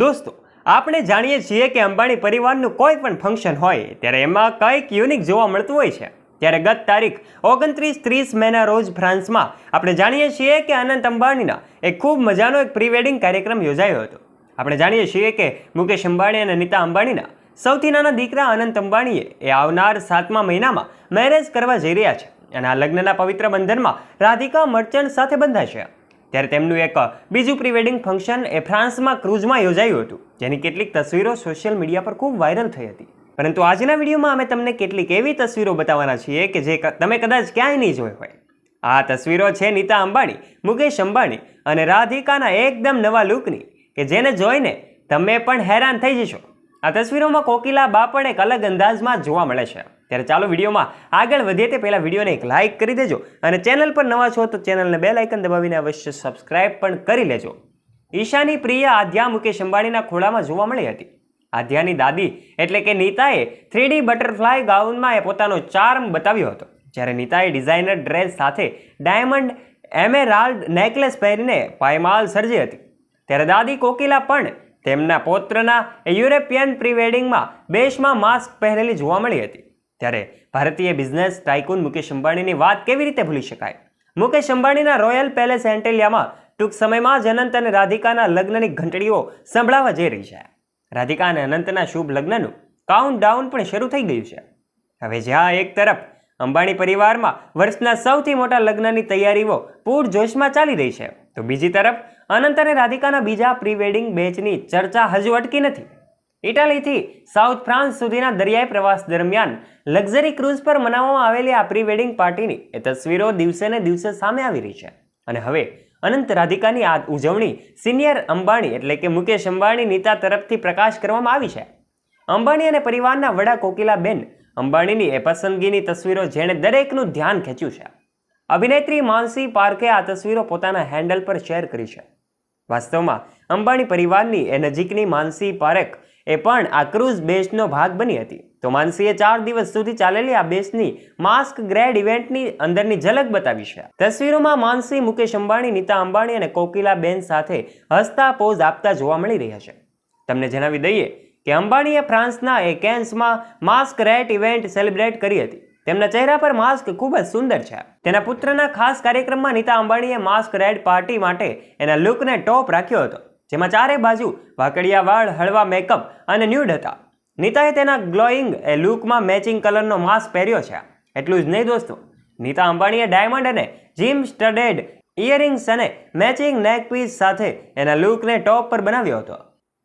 દોસ્તો, આપણે જાણીએ છીએ કે અંબાણી પરિવારનું કોઈ પણ ફંક્શન હોય, ત્યારે એમાં કંઈક યુનિક જોવા મળતું હોય છે. ત્યારે ગત તારીખ ઓગણત્રીસ ત્રીસ મેના રોજ ફ્રાન્સમાં આપણે જાણીએ છીએ કે અનંત અંબાણીના એક ખૂબ મજાનો એક પ્રી કાર્યક્રમ યોજાયો હતો. આપણે જાણીએ છીએ કે મુકેશ અંબાણી અને નીતા અંબાણીના સૌથી નાના દીકરા અનંત અંબાણીએ એ આવનાર સાતમા મહિનામાં મેરેજ કરવા જઈ રહ્યા છે. અને આ લગ્નના પવિત્ર બંધનમાં રાધિકા, મર્ચન્ટ સાથે બંધાશે. ત્યારે તેમનું એક બીજું પ્રી વેડિંગ ફંક્શન એ ફ્રાન્સમાં ક્રૂઝમાં યોજાયું હતું, જેની કેટલીક તસવીરો સોશિયલ મીડિયા પર ખૂબ વાયરલ થઈ હતી. પરંતુ આજના વિડીયોમાં અમે તમને કેટલીક એવી તસવીરો બતાવવાના છીએ કે જે તમે કદાચ ક્યાંય નહીં જોઈ હોય. આ તસવીરો છે નીતા અંબાણી, મુકેશ અંબાણી અને રાધિકાના એકદમ નવા લુકની કે જેને જોઈને તમે પણ હેરાન થઈ જશો. આ તસવીરોમાં કોકિલા બા પણ એક અલગ અંદાજમાં જોવા મળે છે. ત્યારે ચાલો વિડીયોમાં આગળ વધીએ તે પહેલાં વિડીયોને એક લાઇક કરી દેજો અને ચેનલ પર નવા છો તો ચેનલને બે લાઇકન દબાવીને અવશ્ય સબસ્ક્રાઇબ પણ કરી લેજો. ઈશાની પ્રિય આધ્યા મુકેશ અંબાણીના ખોળામાં જોવા મળી હતી. આધ્યાની દાદી એટલે કે નીતાએ થ્રીડી બટરફ્લાય ગાઉનમાં એ પોતાનો ચાર્મ બતાવ્યો હતો. જ્યારે નીતાએ ડિઝાઇનર ડ્રેસ સાથે ડાયમંડ એમેરાલ્ડ નેકલેસ પહેરીને પાયમાલ સર્જી હતી. ત્યારે દાદી કોકિલા પણ તેમના પૌત્રના યુરોપિયન પ્રી વેડિંગમાં બેશમાં માસ્ક પહેરેલી જોવા મળી હતી. ત્યારે ભારતીય બિઝનેસ ટાઇકૂન મુકેશ અંબાણીની વાત કેવી રીતે ભૂલી શકાય? મુકેશ અંબાણીના રોયલ પેલેસ એન્ટેલિયામાં ટૂંક સમયમાં જ અનંત અને રાધિકાના લગ્નની ઘંટડીઓ સંભળાવા જઈ રહી છે. રાધિકા અને અનંતના શુભ લગ્નનું કાઉન્ટ ડાઉન પણ શરૂ થઈ ગયું છે. હવે જ્યાં એક તરફ અંબાણી પરિવારમાં વર્ષના સૌથી મોટા લગ્નની તૈયારીઓ પૂરજોશમાં ચાલી રહી છે, તો બીજી તરફ અનંત અને રાધિકાના બીજા પ્રી વેડિંગ બેચની ચર્ચા હજુ અટકી નથી. ઇટાલીથી સાઉથ ફ્રાન્સ સુધીના દરિયાઈ પ્રવાસ દરમિયાન લક્ઝરી ક્રૂઝ પર મનાવવામાં આવેલી આ પ્રી વેડિંગ પાર્ટીની એ તસવીરો દિવસે ને દિવસે સામે આવી રહી છે. અને હવે અનંત રાધિકાની આ ઉજવણી સિનિયર અંબાણી એટલે કે મુકેશ અંબાણી નીતા તરફથી પ્રકાશ કરવામાં આવી છે. અંબાણી અને પરિવારના વડા કોકિલાબેન અંબાણીની એ પસંદગીની તસવીરો જેણે દરેકનું ધ્યાન ખેંચ્યું છે. અભિનેત્રી માનસી પાર્કે આ તસવીરો પોતાના હેન્ડલ પર શેર કરી છે. વાસ્તવમાં અંબાણી પરિવારની એ નજીકની માનસી પારેખ એ પણ આ ક્રૂઝ બેસનો ભાગ બની હતી. તો માનસીએ ચાર દિવસ સુધી ચાલેલી આ બેસની માસ્ક ગ્રેડ ઇવેન્ટની અંદરની ઝલક બતાવી છે. તસવીરોમાં માનસી, મુકેશ અંબાણી, નીતા અંબાણી અને કોકિલા બેન સાથે હસતા પોઝ આપતા જોવા મળી રહ્યા છે. તમને જણાવી દઈએ કે અંબાણીએ ફ્રાન્સના એ કેન્સમાં માસ્ક રેટ ઇવેન્ટ સેલિબ્રેટ કરી હતી. તેમના ચહેરા પર માસ્ક ખૂબ જ સુંદર છે. તેના પુત્રના ખાસ કાર્યક્રમમાં નીતા અંબાણીએ માસ્ક રેડ પાર્ટી માટે એના લુકને ટોપ રાખ્યો હતો. જેમાં ચારે બાજુ વાકડિયા વાળ હળવા મેકઅપ અને ન્યૂડ હતા. નીતાએ તેના ગ્લોઈંગ એ લુકમાં મેચિંગ કલરનો માસ્ક પહેર્યો છે. એટલું જ નહીં દોસ્તો, નીતા અંબાણીએ ડાયમંડ અને જીમ સ્ટડેડ ઇયરિંગ્સ અને મેચિંગ નેક પીસ સાથે એના લુકને ટોપ પર બનાવ્યો હતો.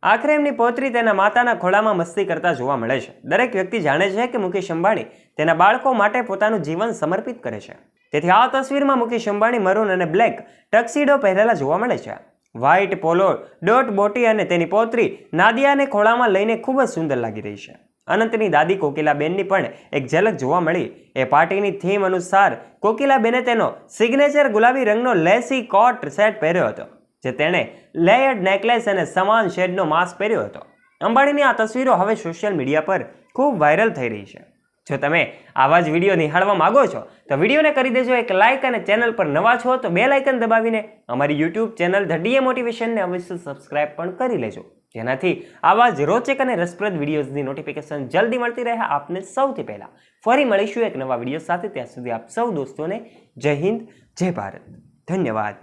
આખરે એમની પોતરી તેના માતાના ખોળામાં મસ્તી કરતા જોવા મળે છે. દરેક વ્યક્તિ જાણે છે કે મુકેશ અંબાણી તેના બાળકો માટે પોતાનું જીવન સમર્પિત કરે છે. તેથી આ તસવીરમાં મુકેશ અંબાણી મરૂન અને બ્લેક ટક્સીડો પહેરેલા જોવા મળે છે. વ્હાઇટ પોલો ડોટ બોટી અને તેની પૌત્રી નાદિયાને ખોળામાં લઈને ખૂબ જ સુંદર લાગી રહી છે. અનંતની દાદી કોકિલાબેનની પણ એક ઝલક જોવા મળી. એ પાર્ટીની થીમ અનુસાર કોકિલાબેને તેનો સિગ્નેચર ગુલાબી રંગનો લેસી કોટ સેટ પહેર્યો હતો, જે તેણે લેયર્ડ નેકલેસ અને સમાન શેડનો માસ્ક પહેર્યો હતો. અંબાણીની આ તસવીરો હવે સોશિયલ મીડિયા પર ખૂબ વાયરલ થઈ રહી છે. જો તમે આવા જ વીડિયો નિહાળવા માંગો છો, તો વિડીયોને કરી દેજો એક લાઇક અને ચેનલ પર નવા છો, તો બે લાઇકન દબાવીને અમારી યુટ્યુબ ચેનલ ધ ડીએ મોટિવેશનને અવશ્ય સબસ્ક્રાઇબ પણ કરી લેજો. જેનાથી આવા જ રોચક અને રસપ્રદ વિડીયોઝની નોટિફિકેશન જલ્દી મળતી રહે આપને સૌથી પહેલાં. ફરી મળીશું એક નવા વીડિયો સાથે. ત્યાં સુધી આપ સૌ દોસ્તોને જય હિન્દ, જય ભારત. ધન્યવાદ.